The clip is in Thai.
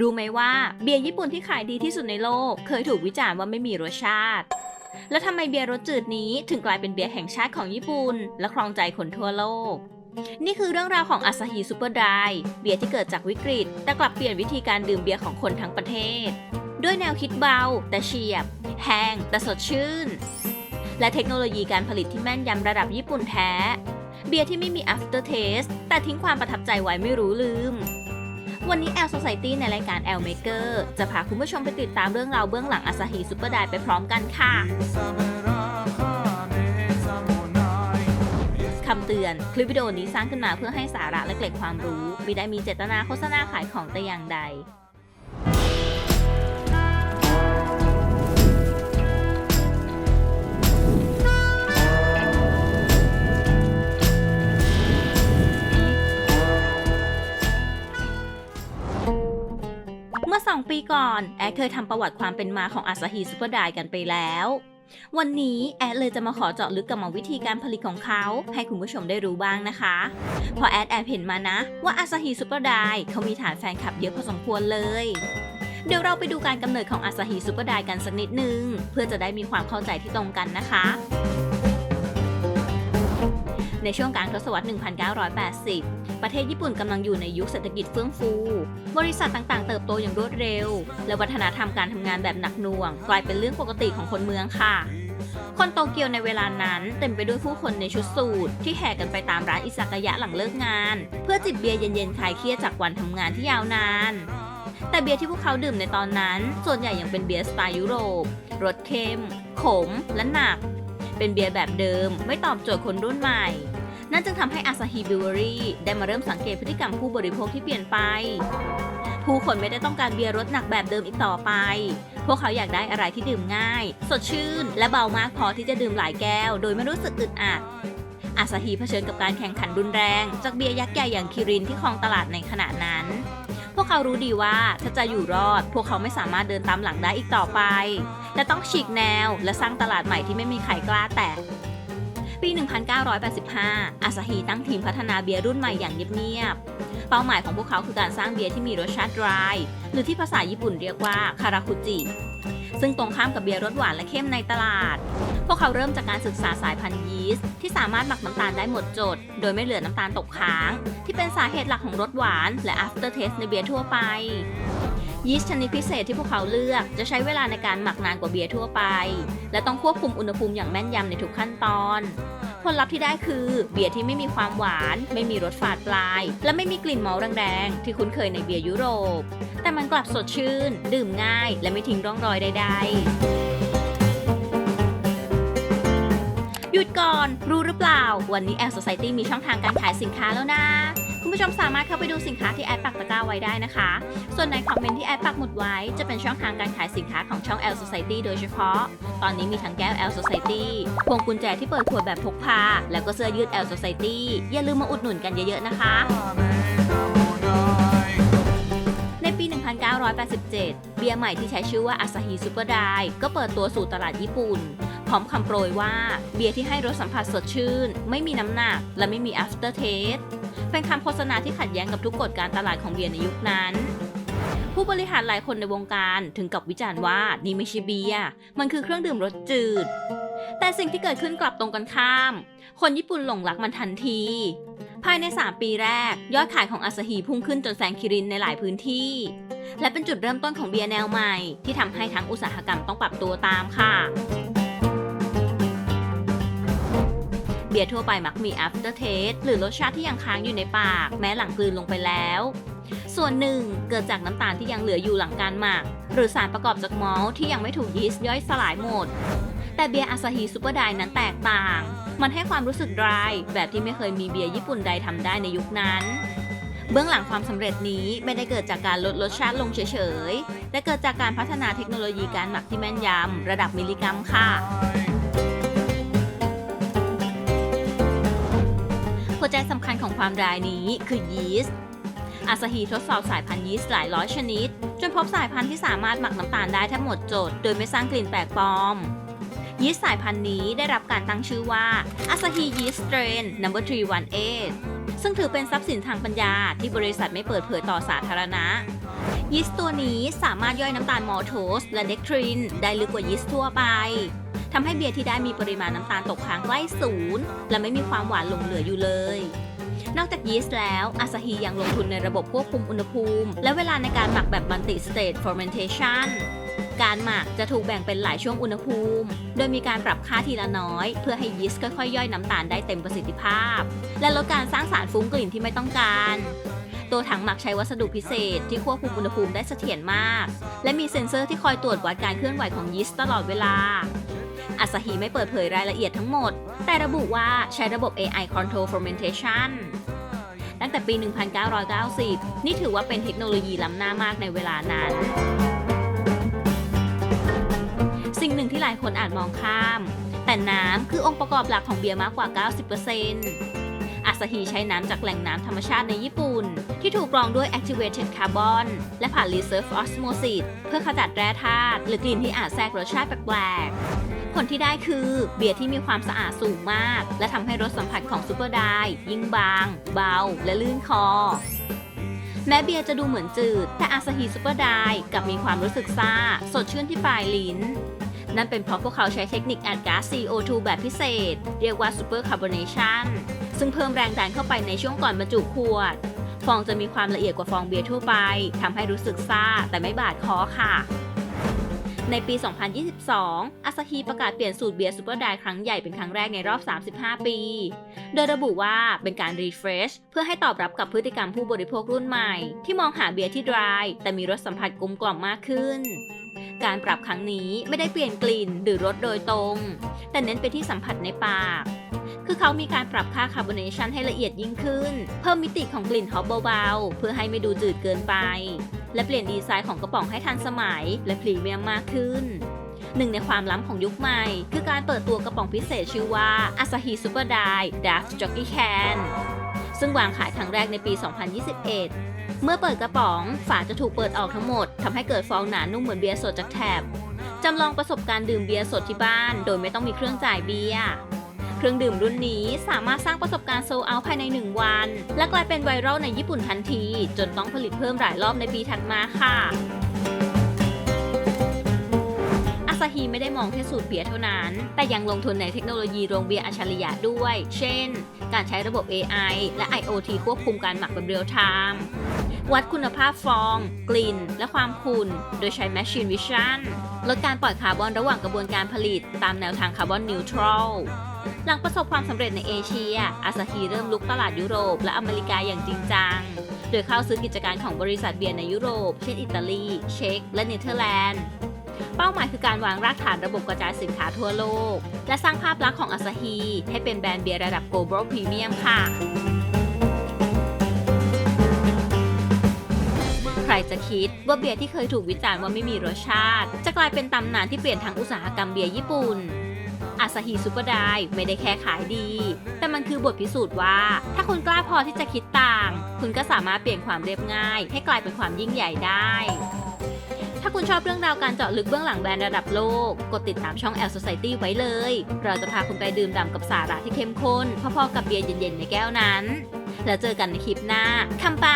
รู้ไหมว่าเบียร์ญี่ปุ่นที่ขายดีที่สุดในโลก เคยถูกวิจารณ์ว่าไม่มีรสชาติ แล้วทำไมเบียร์รสจืดนี้ถึงกลายเป็นเบียร์แห่งชาติของญี่ปุ่น และครองใจคนทั่วโลก นี่คือเรื่องราวของอาซาฮิซูเปอร์ไดเบียร์ที่เกิดจากวิกฤต แต่กลับเปลี่ยนวิธีการดื่มเบียร์ของคนทั้งประเทศ ด้วยแนวคิดเบา แต่เฉียบ แห้งแต่สดชื่น และเทคโนโลยีการผลิตที่แม่นยำระดับญี่ปุ่นแท้ เบียร์ที่ไม่มี after taste แต่ทิ้งความประทับใจไว้ไม่รู้ลืม วันนี้ L Society ในรายการแอลเมเกอร์จะพาคุณผู้ชมไปติดตามเรื่องราวเบื้องหลังอาซาฮีซูเปอร์ไดไปพร้อมกันค่ะคำเตือน คลิปวิดีโอนี้สร้างขึ้นมาเพื่อให้สาระและเกล็ดความรู้ ไม่ได้มีเจตนาโฆษณาขายของแต่อย่างใด ก่อน แอดเคยทำประวัติความเป็นมาของอาซาฮีซูเปอร์ไดกันไปแล้ว วันนี้แอดเลยจะมาขอเจาะลึกกรรมวิธีการผลิตของเขา ให้คุณผู้ชมได้รู้บ้างนะคะ พอแอดแอบเห็นมานะ ว่าอาซาฮีซูเปอร์ไดเขามีฐานแฟนคลับเยอะพอสมควรเลยเดี๋ยวเราไปดูการกำเนิดของอาซาฮีซูเปอร์ไดกันสักนิดนึง เพื่อจะได้มีความเข้าใจที่ตรงกันนะคะ ในช่วงกลางทศวรรษ 1980 ประเทศญี่ปุ่นกำลังอยู่ในยุคเศรษฐกิจเฟื่องฟู บริษัทต่างๆ เติบโตอย่างรวดเร็ว และวัฒนธรรมการทำงานแบบหนักหน่วง กลายเป็นเรื่องปกติของคนเมืองค่ะ คนโตเกียวในเวลานั้นเต็มไปด้วยผู้คนในชุดสูทที่แห่กันไปตามร้านอิซากายะหลังเลิกงาน เพื่อจิบเบียร์เย็นๆคลายเครียดจากวันทำงานที่ยาวนานแต่เบียร์ที่พวกเขาดื่มในตอนนั้น ส่วนใหญ่ยังเป็นเบียร์สไตล์ยุโรป รสเค็มขม และหนัก เป็นเบียร์แบบเดิม ไม่ตอบโจทย์คนรุ่นใหม่ นั่นจึงทำให้อาซาฮีบิวเวอรี่ได้มาเริ่มสังเกตพฤติกรรมผู้บริโภคที่เปลี่ยนไป ผู้คนไม่ได้ต้องการเบียร์รสหนักแบบเดิมอีกต่อไป พวกเขาอยากได้อะไรที่ดื่มง่าย สดชื่น และเบามากพอที่จะดื่มหลายแก้ว โดยไม่รู้สึกอึดอัดอาซาฮีเผชิญกับการแข่งขันรุนแรง จากเบียร์ยักษ์ใหญ่อย่างคิรินที่ครองตลาดในขณะนั้น พวกเขารู้ดีว่าถ้าจะอยู่รอด พวกเขาไม่สามารถเดินตามหลังได้อีกต่อไป และต้องฉีกแนวและสร้างตลาดใหม่ที่ไม่มีใครกล้าแตะ ปี 1985 อาซาฮีตั้งทีมพัฒนาเบียร์รุ่นใหม่อย่างเงียบๆ เป้าหมายของพวกเขาคือการสร้างเบียร์ที่มีรสชาติ dry หรือที่ภาษาญี่ปุ่นเรียกว่าคาราคุจิ ซึ่งตรงข้ามกับเบียร์รสหวานและเข้มในตลาด พวกเขาเริ่มจากการศึกษาสายพันธุ์ยีสต์ที่สามารถหมักน้ำตาลได้หมดจด โดยไม่เหลือน้ำตาลตกค้าง ที่เป็นสาเหตุหลักของรสหวาน และ after taste ในเบียร์ทั่วไป ยีสต์ชนิดพิเศษที่พวกเขาเลือกจะใช้เวลาในการหมักนานกว่าเบียร์ทั่วไป และต้องควบคุมอุณหภูมิอย่างแม่นยำในทุกขั้นตอน ผลลัพธ์ที่ได้คือเบียร์ที่ไม่มีความหวาน ไม่มีรสฝาดปลาย และไม่มีกลิ่นเมาแรงๆที่คุ้นเคยในเบียร์ยุโรป แต่มันกลับสดชื่น ดื่มง่าย และไม่ทิ้งร่องรอยใดๆหยุดก่อน รู้หรือเปล่า วันนี้แอล Society มีช่องทางการขายสินค้าแล้วนะ คุณผู้ชมสามารถเข้าไปดูสินค้าที่แอดปักตะกร้าไว้ได้นะคะ ส่วนในคอมเมนต์ที่แอดปักหมุดไว้ จะเป็นช่องทางการขายสินค้าของช่อง L Society โดยเฉพาะ ตอนนี้มีทั้งแก้ว L Society พวงกุญแจที่เปิดขวดแบบพกพา แล้วก็เสื้อยืด L Society อย่าลืมมาอุดหนุนกันเยอะๆนะคะ ในปี 1987 เบียร์ใหม่ที่ใช้ชื่อว่า Asahi Super Dry ก็เปิดตัวสู่ตลาดญี่ปุ่นพร้อมคำโปรยว่าเบียร์ที่ให้รสสัมผัสสดชื่น ไม่มีน้ำหนัก และไม่มี after taste เป็นคำโฆษณาที่ขัดแย้งกับทุกกฎการตลาดของเบียร์ในยุคนั้น ผู้บริหารหลายคนในวงการถึงกับวิจารณ์ว่านี่ไม่ใช่เบียร์มันคือเครื่องดื่มรสจืด แต่สิ่งที่เกิดขึ้นกลับตรงกันข้าม คนญี่ปุ่นหลงรักมันทันที ภายใน 3 ปีแรก ยอดขายของอาซาฮีพุ่งขึ้นจนแซงคิรินในหลายพื้นที่ และเป็นจุดเริ่มต้นของเบียร์แนวใหม่ ที่ทำให้ทั้งอุตสาหกรรมต้องปรับตัวตามค่ะ เบียร์ทั่วไปมักมี after taste หรือรสชาติที่ยังค้างอยู่ในปาก แม้หลังกลืนลงไปแล้ว ส่วนหนึ่งเกิดจากน้ำตาลที่ยังเหลืออยู่หลังการหมัก หรือสารประกอบจากมอลต์ที่ยังไม่ถูกยีสต์ย่อยสลายหมด แต่เบียร์อาซาฮีซูเปอร์ไดนั้นแตกต่าง มันให้ความรู้สึก dry แบบที่ไม่เคยมีเบียร์ญี่ปุ่นใดทำได้ในยุคนั้นเบื้องหลังความสำเร็จนี้ไม่ได้เกิดจากการลดรสชาติลงเฉยๆ แต่เกิดจากการพัฒนาเทคโนโลยีการหมักที่แม่นยำระดับมิลลิกรัมค่ะ ใจสำคัญของความดรายนี้คือยีสต์อาซาฮีทดสอบสายพันธุ์ยีสต์หลายร้อยชนิด จนพบสายพันธุ์ที่สามารถหมักน้ำตาลได้แทบหมดจด โดยไม่สร้างกลิ่นแปลกปลอม ยีสต์สายพันธุ์นี้ได้รับการตั้งชื่อว่า Asahi Yeast Strain No. 318ซึ่งถือเป็นทรัพย์สินทางปัญญาที่บริษัทไม่เปิดเผยต่อสาธารณะ ยีสต์ตัวนี้สามารถย่อยน้ำตาลมอลโทสและเดกทรินได้ลึกกว่ายีสต์ทั่วไป ทำให้เบียร์ที่ได้มีปริมาณน้ำตาลตกค้างใกล้ศูนย์และไม่มีความหวานหลงเหลืออยู่เลย นอกจากยีสต์แล้ว อาซาฮียังลงทุนในระบบควบคุมอุณหภูมิ และเวลาในการหมักแบบมัลติสเต e fermentation การหมักจะถูกแบ่งเป็นหลายช่วงอุณหภูมิ โดยมีการปรับค่าทีละน้อย เพื่อให้ยีสต์ค่อยๆ ย่อยน้ำตาลได้เต็มประสิทธิภาพ และลดการสร้างสารฟุ้งกลิ่นที่ไม่ต้องการ ตัวถังหมักใช้วัสดุพิเศษ ที่ควบคุมอุณหภูมิได้เสถียรมาก และมีเซ็นเซอร์ที่คอยตรวจวัดการเคลื่อนไหวของยีสต์ตลอดเวลา อาซาฮีไม่เปิดเผยรายละเอียดทั้งหมด แต่ระบุว่าใช้ระบบ AI Control Fermentation ตั้งแต่ปี 1990 นี่ถือว่าเป็นเทคโนโลยีล้ำหน้ามากในเวลานั้น สิ่งหนึ่งที่หลายคนอาจมองข้าม แต่น้ำคือองค์ประกอบหลักของเบียร์มากกว่า 90%อาซาฮีใช้น้ำจากแหล่งน้ำธรรมชาติในญี่ปุ่น ที่ถูกกรองด้วย activated carbon และผ่าน reserve osmosis เพื่อขจัดแร่ธาตุหรือกลิ่นที่อาจแทรกรสชาติแปลกๆ ผลที่ได้คือเบียร์ที่มีความสะอาดสูงมาก และทำให้รสสัมผัสของซูเปอร์ไดยิ่งบาง เบา และลื่นคอ แม้เบียร์จะดูเหมือนจืด แต่อาซาฮีซูเปอร์ไดกลับมีความรู้สึกซ่า สดชื่นที่ปลายลิ้น นั่นเป็นเพราะพวกเขาใช้เทคนิคอัดก๊าซ CO2 แบบพิเศษ เรียกว่า Super Carbonation ซึ่งเพิ่มแรงดันเข้าไปในช่วงก่อนบรรจุขวด ฟองจะมีความละเอียดกว่าฟองเบียร์ทั่วไปทำให้รู้สึกซ่าแต่ไม่บาดคอค่ะ ในปี 2022 อาซาฮีประกาศเปลี่ยนสูตรเบียร์ซูเปอร์ไดครั้งใหญ่เป็นครั้งแรกในรอบ 35 ปี โดยระบุว่าเป็นการรีเฟรชเพื่อให้ตอบรับกับพฤติกรรมผู้บริโภครุ่นใหม่ ที่มองหาเบียร์ที่ดรายแต่มีรสสัมผัสกลมกล่อมมากขึ้น การปรับครั้งนี้ไม่ได้เปลี่ยนกลิ่นหรือรสโดยตรง แต่เน้นไปที่สัมผัสในปาก คือเขามีการปรับค่าคาร์บอเนชันให้ละเอียดยิ่งขึ้น เพิ่มมิติของกลิ่นฮอปเบาๆเพื่อให้ไม่ดูจืดเกินไป และเปลี่ยนดีไซน์ของกระป๋องให้ทันสมัย และพรีเมียมมากขึ้นหนึ่งในความล้ำของยุคใหม่ คือการเปิดตัวกระป๋องพิเศษชื่อว่า Asahi Super Dry Draft Jockey Can ซึ่งวางขายครั้งแรกในปี 2021 เมื่อเปิดกระป๋อง ฝาจะถูกเปิดออกทั้งหมด ทำให้เกิดฟองหนานุ่มเหมือนเบียร์สดจากแถบจำลองประสบการณ์ดื่มเบียร์สดที่บ้าน โดยไม่ต้องมีเครื่องจ่ายเบียร์ เครื่องดื่มรุ่นนี้สามารถสร้างประสบการณ์โซลเอาท์ภายใน 1 วัน และกลายเป็นไวรัลในญี่ปุ่นทันที จนต้องผลิตเพิ่มหลายรอบในปีถัดมาค่ะอาซาฮีไม่ได้มองแค่สูตรเบียร์เท่านั้น แต่ยังลงทุนในเทคโนโลยีโรงเบียร์อัจฉริยะด้วย เช่น การใช้ระบบ AI และ IoT ควบคุมการหมักแบบเรียลไทม์วัดคุณภาพฟอง กลิ่น และความขุ่น โดยใช้ Machine Vision ลดการปล่อยคาร์บอนระหว่างกระบวนการผลิต ตามแนวทางคาร์บอนนิวทรัลหลังประสบความสำเร็จในเอเชีย อาซาฮีเริ่มลุกตลาดยุโรปและอเมริกาอย่างจริงจัง โดยเข้าซื้อกิจการของบริษัทเบียร์ในยุโรป เช่นอิตาลี เช็ก และเนเธอร์แลนด์ เป้าหมายคือการวางรากฐานระบบกระจายสินค้าทั่วโลก และสร้างภาพลักษณ์ของอาซาฮีให้เป็นแบรนด์เบียร์ระดับ global premium ค่ะ รจะคิดว่าเบียร์ที่เคยถูกวิจารณ์ว่าไม่มีรสชาติ จะกลายเป็นตำนานที่เปลี่ยนทางอุตสาหกรรมเบียร์ญี่ปุ่นอาซาฮีซูเปอร์ไดไม่ได้แค่ขายดี แต่มันคือบทพิสูจน์ว่า ถ้าคุณกล้าพอที่จะคิดต่าง คุณก็สามารถเปลี่ยนความเรียบง่าย ให้กลายเป็นความยิ่งใหญ่ได้ ถ้าคุณชอบเรื่องราวการเจาะลึกเบื้องหลังแบรนด์ระดับโลก กดติดตามช่อง L Society ไว้เลย เราจะพาคุณไปดื่มด่ำกับสาระที่เข้มข้นพอๆกับเบียร์เย็นๆในแก้วนั้น แล้วเจอกันในคลิปหน้าคำไป